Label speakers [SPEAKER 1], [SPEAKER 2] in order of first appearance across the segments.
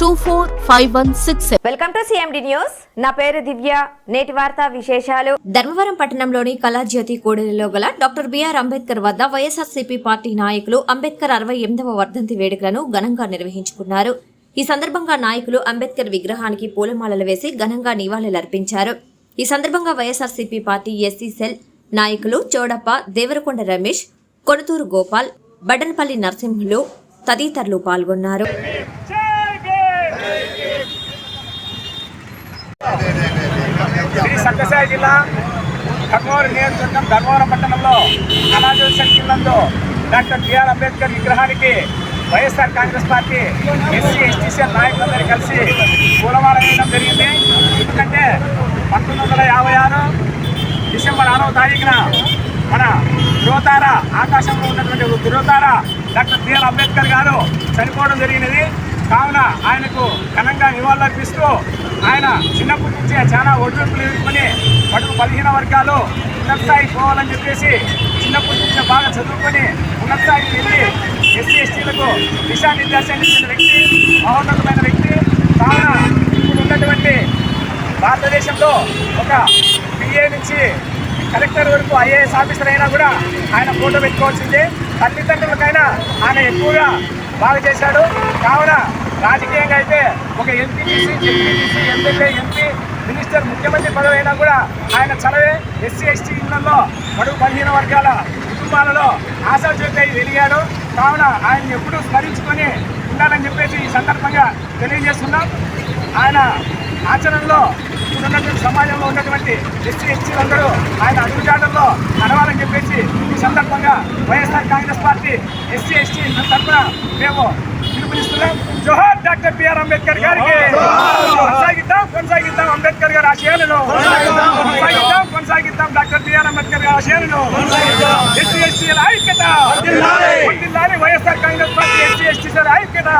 [SPEAKER 1] two four five one six
[SPEAKER 2] welcome to CMD news నా పేరు దివ్య. నేటి వార్తా విశేషాలు.
[SPEAKER 3] ధర్మవరం పట్టణంలోని కళాజ్యోతి కూడలిలో గల డాక్టర్ బిఆర్ అంబేద్కర్ వద్ద వైఎస్ఆర్సీపీ పార్టీ నాయకులు అంబేద్కర్ అరవై ఎనిమిదవ వర్ధంతి వేడుకలను ఘనంగా నిర్వహించుకున్నారు. ఈ సందర్భంగా నాయకులు అంబేద్కర్ విగ్రహానికి పూలమాలలు వేసి ఘనంగా నివాళులర్పించారు. ఈ సందర్భంగా వైఎస్ఆర్సీపీ పార్టీ ఎస్సీ సెల్ నాయకులు చోడప్ప దేవరకొండ రమేష్ కొనుతూరు గోపాల్ బడన్పల్లి నరసింహులు తదితరులు పాల్గొన్నారు.
[SPEAKER 4] సత్యసాయి జిల్లా ధర్మవరం నియోజకవర్గం ధర్మవరం పట్టణంలో కళాజోతి సంఖ్యలందు డాక్టర్ బిఆర్ అంబేద్కర్ విగ్రహానికి YSR Congress party SC STCL నాయకులందరూ కలిసి పూలమాల వేయడం జరిగింది. ఎందుకంటే పంతొమ్మిది వందల యాభై ఆరు డిసెంబర్ ఆరవ తారీఖున మన ధృవతార ఆకాశంలో ఉన్నటువంటి ధృవతార డాక్టర్ బిఆర్ అంబేద్కర్ గారు చనిపోవడం జరిగినది. కావున ఆయనకు ఘనంగా నివాళులర్పిస్తూ ఆయన చిన్నప్పటి నుంచే చాలా ఒడిదుడుకులు ఎదుర్కొని బడుగు బలహీన వర్గాలు ఉన్నత స్థాయికి పోవాలని చెప్పేసి చిన్నప్పటి నుంచే బాగా చదువుకొని ఉన్నత స్థాయికి వెళ్ళి ఎస్సీ ఎస్టీలకు దిశానిర్దేశాన్ని ఇచ్చిన వ్యక్తి మహోన్నతమైన వ్యక్తి. కావున ఇప్పుడు ఉన్నటువంటి భారతదేశంలో ఒక బిఏ నుంచి కలెక్టర్ వరకు ఐఏఎస్ ఆఫీసర్ అయినా కూడా ఆయన ఫోటో పెట్టుకోవాల్సిందే. తల్లిదండ్రులకైనా ఆయన ఎక్కువగా బాగా చేశాడు. కావున రాజకీయంగా అయితే ఒక MPTC ZPTC MLA MP minister ముఖ్యమంత్రి పదవి అయినా కూడా ఆయన చలవే. ఎస్సీ ఎస్టీ ఇళ్ళలో బడుగు బలహీన వర్గాల కుటుంబాలలో ఆశాజ్యోతి అయి వెలిగాడు. కావున ఆయన ఎప్పుడూ స్మరించుకొని ఉండాలని చెప్పేసి ఈ సందర్భంగా తెలియజేస్తున్నాం. ఆయన ఆచరణలో ఇప్పుడున్నటువంటి సమాజంలో ఉన్నటువంటి ఎస్సీ ఎస్టీలందరూ ఆయన అడుగుజాడల్లో నడవాలని చెప్పేసి ఈ సందర్భంగా YSR Congress party SC ST తరఫున మేము పిలుపునిస్తున్నాం. జోహార్ డాక్టర్ బిఆర్ అంబేద్కర్ గారికి కొనసాగిద్దాం కొనసాగిద్దాం అంబేద్కర్ గారి ఆశయాలను. కొనసాగిద్దాం. కొనసాగిద్దాం డాక్టర్ బిఆర్ అంబేద్కర్ గారి ఆశయాలను. ఎస్సీ ఎస్టీల ఐక్యత. YSR Congress party SC ST ఐక్యత.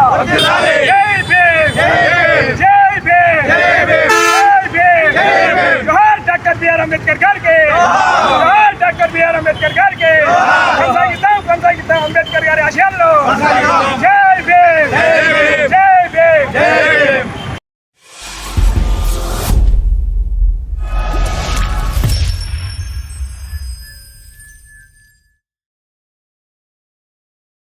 [SPEAKER 4] బిఆర్ అంబేద్కర్ గారికి డాక్టర్ బిఆర్ అంబేద్కర్ గారికి కొనసాగిద్దాం కొనసాగిద్దాం అంబేద్కర్ గారి ఆశయాలను జై